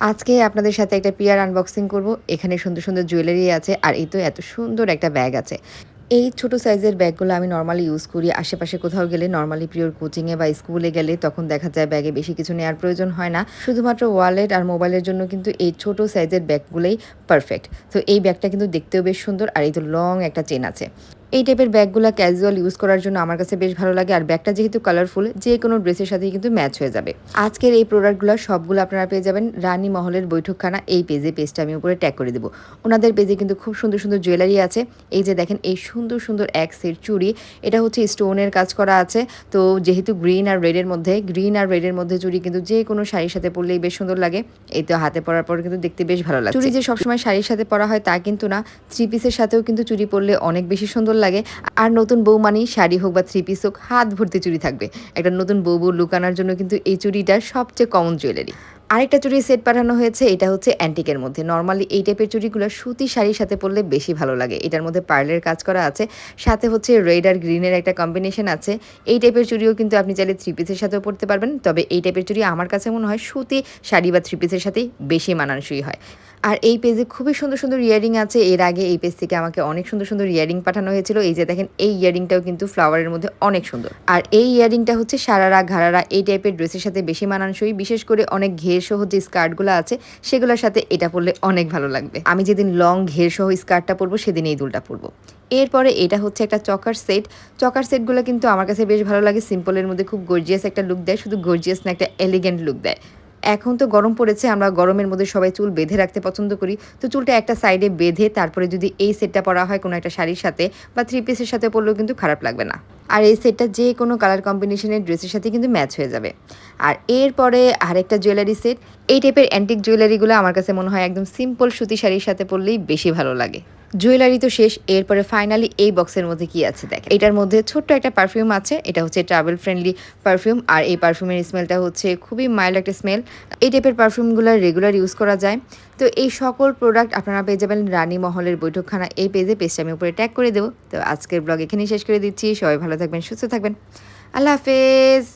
আজকে আপনাদের সাথে একটা পিয়ার আনবক্সিং করব। এখানে সুন্দর সুন্দর জুয়েলারি আছে, আর এই তো এত সুন্দর একটা ব্যাগ আছে। এই ছোট সাইজের ব্যাগগুলো আমি নর্মালি ইউজ করি। আশেপাশে কোথাও গেলে নর্মালি প্রিয়র কোচিংয়ে বা স্কুলে গেলে তখন দেখা যায় ব্যাগে বেশি কিছু নেওয়ার প্রয়োজন হয় না। শুধুমাত্র ওয়ালেট আর মোবাইলের জন্য কিন্তু এই ছোট সাইজের ব্যাগগুলোই পারফেক্ট তো এই ব্যাগটা কিন্তু দেখতেও বেশ সুন্দর, আর এই তো লং একটা চেন আছে। এই টাইপের ব্যাগগুলো ক্যাজুয়াল ইউজ করার জন্য আমার কাছে বেশ ভালো লাগে। আর ব্যাগটা যেহেতু কালারফুল যে কোনো ড্রেসের সাথেই কিন্তু ম্যাচ হয়ে যাবে। আজকের এই প্রোডাক্টগুলো সবগুলো আপনারা পেয়ে যাবেন রানী মহলের বৈঠকখানা। এই পেজে পেজটা আমি উপরে ট্যাগ করে দেবো। ওনাদের পেজে কিন্তু খুব সুন্দর সুন্দর জুয়েলারি আছে। এই যে দেখেন, এই সুন্দর সুন্দর এক সেট চুড়ি। এটা হচ্ছে স্টোনের কাজ করা আছে। তো যেহেতু গ্রিন আর রেডের মধ্যে গ্রিন আর রেডের মধ্যে চুড়ি কিন্তু যে কোনো শাড়ির সাথে পরলেই বেশ সুন্দর লাগে। এই তো হাতে পরার পর কিন্তু দেখতে বেশ ভালো লাগে চুড়ি যে সবসময় শাড়ির সাথে পরা হয় তা কিন্তু না। থ্রি পিসের সাথেও কিন্তু চুড়ি পরলে অনেক বেশি সুন্দর লাগে। আর নতুন বউ মানি শাড়ি হোক বা থ্রি পিস হোক, হাত ভর্তি চুড়ি থাকবে। একটা নতুন বউ বউ লুকানোর জন্য কিন্তু এই চুড়িটা সবচেয়ে কমন জুয়েলারি আরেকটা চুড়ি সেট পাঠানো হয়েছে, এটা হচ্ছে অ্যান্টিকের মধ্যে। নর্মালি এই টাইপের চুড়িগুলো সুতি শাড়ির সাথে পরলে বেশি ভালো লাগে। এটার মধ্যে পার্লের কাজ করা আছে। সাথে হচ্ছে রেড আর গ্রিনের একটা কম্বিনেশন আছে। এই টাইপের চুড়িও কিন্তু আপনি চাইলে থ্রি পিসের সাথেও পরতে পারবেন। তবে এই টাইপের চুড়ি আমার কাছে মনে হয় সুতি শাড়ি বা থ্রি পিসের সাথেই বেশি মানানসই হয়। আর এই পেজে খুবই সুন্দর সুন্দর ইয়ারিং আছে। এর আগে এই পেজ থেকে আমাকে অনেক সুন্দর সুন্দর ইয়ারিং পাঠানো হয়েছিল। এই যে দেখেন, এই ইয়ারিংটাও কিন্তু ফ্লাওয়ারের মধ্যে অনেক সুন্দর। আর এই ইয়ারিংটা হচ্ছে সারারা ঘাড়ারা এই টাইপের ড্রেসের সাথে বেশি মানানসই। বিশেষ করে অনেক ঘের সহ যে স্কার্টগুলো আছে, সেগুলোর সাথে এটা পরলে অনেক ভালো লাগবে। আমি যেদিন লং ঘের সহ স্কার্টটা পরবো সেদিন এই দুলটা পরবো। এরপরে এটা হচ্ছে একটা চকার সেট। চকার সেটগুলো কিন্তু আমার কাছে বেশ ভালো লাগে। সিম্পলের মধ্যে খুব গর্জিয়াস একটা লুক দেয়। শুধু গর্জিয়াস না, একটা এলিগেন্ট লুক দেয়। এখন তো গরম পড়েছে, আমরা গরমের মধ্যে সবাই চুল বেঁধে রাখতে পছন্দ করি। তো চুলটা একটা সাইডে বেঁধে তারপরে যদি এই সেটটা পরা হয় কোনো একটা শাড়ির সাথে বা থ্রি পিসের সাথে পরলেও কিন্তু খারাপ লাগবে না। আর এই সেটটা যে কোনো কালার কম্বিনেশনের ড্রেসের সাথে কিন্তু ম্যাচ হয়ে যাবে। আর এরপরে আরেকটা জুয়েলারি সেট এই টাইপের অ্যান্টিক জুয়েলারিগুলো আমার কাছে মনে হয় একদম সিম্পল সুতি শাড়ির সাথে পরলেই বেশি ভালো লাগে। জুয়েলারি তো শেষ, এরপরে ফাইনালি এই বক্সের মধ্যে কি আছে দেখ এটার মধ্যে ছোট্ট একটা পারফিউম আছে, এটা হচ্ছে ট্রাভেল ফ্রেন্ডলি পারফিউম আর এই পারফিউমের স্মেলটা হচ্ছে খুবই মাইল্ড একটা স্মেল এই টাইপের পারফিউমগুলো রেগুলার ইউজ করা যায়। তো এই সকল প্রোডাক্ট আপনারা পেয়ে যাবেন রানী মহলের বৈঠকখানা, এই পেজে পেজটা আমি উপরে ট্যাগ করে দেবো। তো আজকের ব্লগ এখানেই শেষ করে দিচ্ছি, সবাই ভালো থাকবেন, সুস্থ থাকবেন। আল্লাহ হাফেজ!